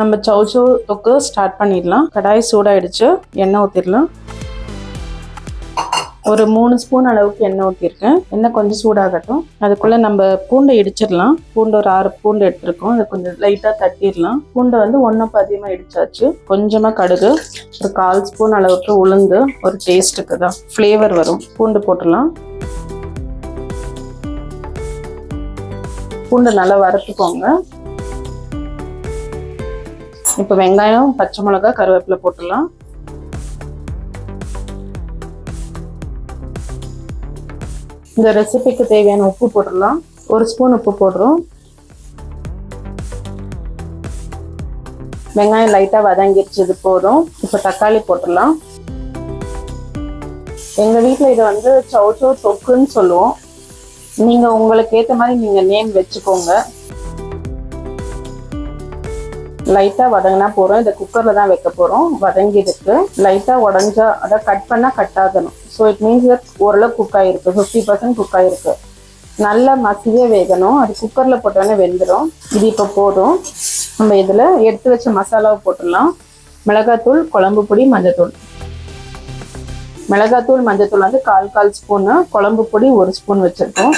நம்ம சௌச்சௌ தொக்கு ஸ்டார்ட் பண்ணிடலாம். கடாய் சூடாயிடுச்சு எண்ணெய் ஊற்றிடலாம் ஒரு மூணு ஸ்பூன் அளவுக்கு எண்ணெய் ஊற்றிருக்கேன் எண்ணெய் கொஞ்சம் சூடாகட்டும். அதுக்குள்ளே நம்ம பூண்டை இடிச்சிடலாம். பூண்டு ஒரு ஆறு பூண்டு எடுத்துருக்கோம். அதை கொஞ்சம் லைட்டாக தட்டிடலாம். பூண்டை வந்து ஒன்றும் பதியமாக இடிச்சாச்சு. கொஞ்சமாக கடுகு ஒரு கால் ஸ்பூன் அளவுக்கு உளுந்து ஒரு டேஸ்ட்டுக்கு தான். ஃப்ளேவர் வரும். பூண்டு போட்டுடலாம். பூண்டு நல்லா வறுத்துக்கோங்க. இப்போ வெங்காயம் பச்சை மிளகா கருவேப்பிலை போட்டுடலாம். இந்த ரெசிபிக்கு தேவையான உப்பு போட்டுடலாம். ஒரு ஸ்பூன் உப்பு போடுறோம். வெங்காயம் லைட்டாக வதங்கிடுச்சது போதும். இப்போ தக்காளி போட்டுடலாம். எங்கள் வீட்டில் இதை வந்து சௌச்சோ தொக்குன்னு சொல்லுவோம். நீங்கள் உங்களுக்கு ஏற்ற மாதிரி நீங்கள் நேம் வச்சுக்கோங்க. லைட்டாக வதங்கினா போகிறோம் இதை குக்கரில் தான் வைக்க போகிறோம் வதங்கிடுக்கு லைட்டாக உடஞ்சா அதை கட் பண்ணால் கட் ஆகணும். ஸோ இட் மீன்ஸ் ஓரளவு குக் ஆகிருக்கு ஃபிஃப்டி பர்சன்ட் குக் ஆகிருக்கு நல்லா மசியே வேகணும். அது குக்கரில் போட்டோன்னே வெந்துடும் இது இப்போ போதும். நம்ம இதில் எடுத்து வச்ச மசாலாவை போட்டுடலாம். மிளகாத்தூள் குழம்பு பொடி மஞ்சத்தூள். மிளகாத்தூள் மஞ்சத்தூள் வந்து கால் கால் ஸ்பூன்னு குழம்பு பொடி ஒரு ஸ்பூன் வச்சுருக்கோம்.